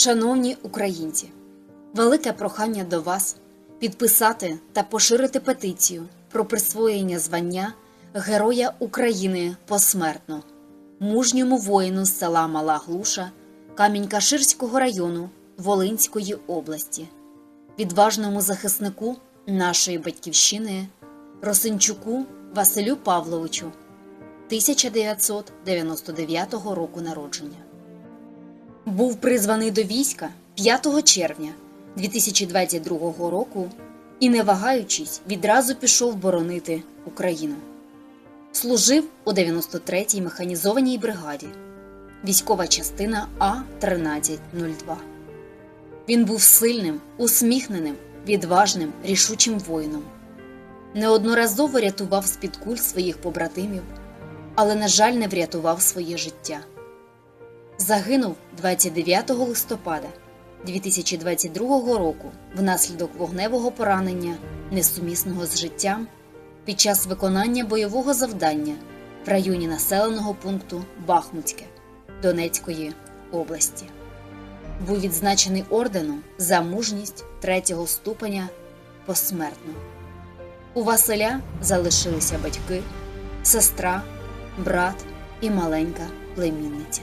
Шановні українці, велике прохання до вас підписати та поширити петицію про присвоєння звання Героя України посмертно мужньому воїну з села Мала Глуша Камінь-Каширського району Волинської області, відважному захиснику нашої батьківщини Росинчуку Василю Павловичу 1999 року народження. Був призваний до війська 5 червня 2022 року і, не вагаючись, відразу пішов боронити Україну. Служив у 93-й механізованій бригаді, військова частина А-1302. Він був сильним, усміхненим, відважним, рішучим воїном. Неодноразово рятував з-під куль своїх побратимів, але, на жаль, не врятував своє життя загинув 29 листопада 2022 року внаслідок вогневого поранення, несумісного з життям, під час виконання бойового завдання в районі населеного пункту Бахмутське Донецької області. Був відзначений орденом за мужність третього ступеня посмертно. У Василя залишилися батьки, сестра, брат і маленька племінниця.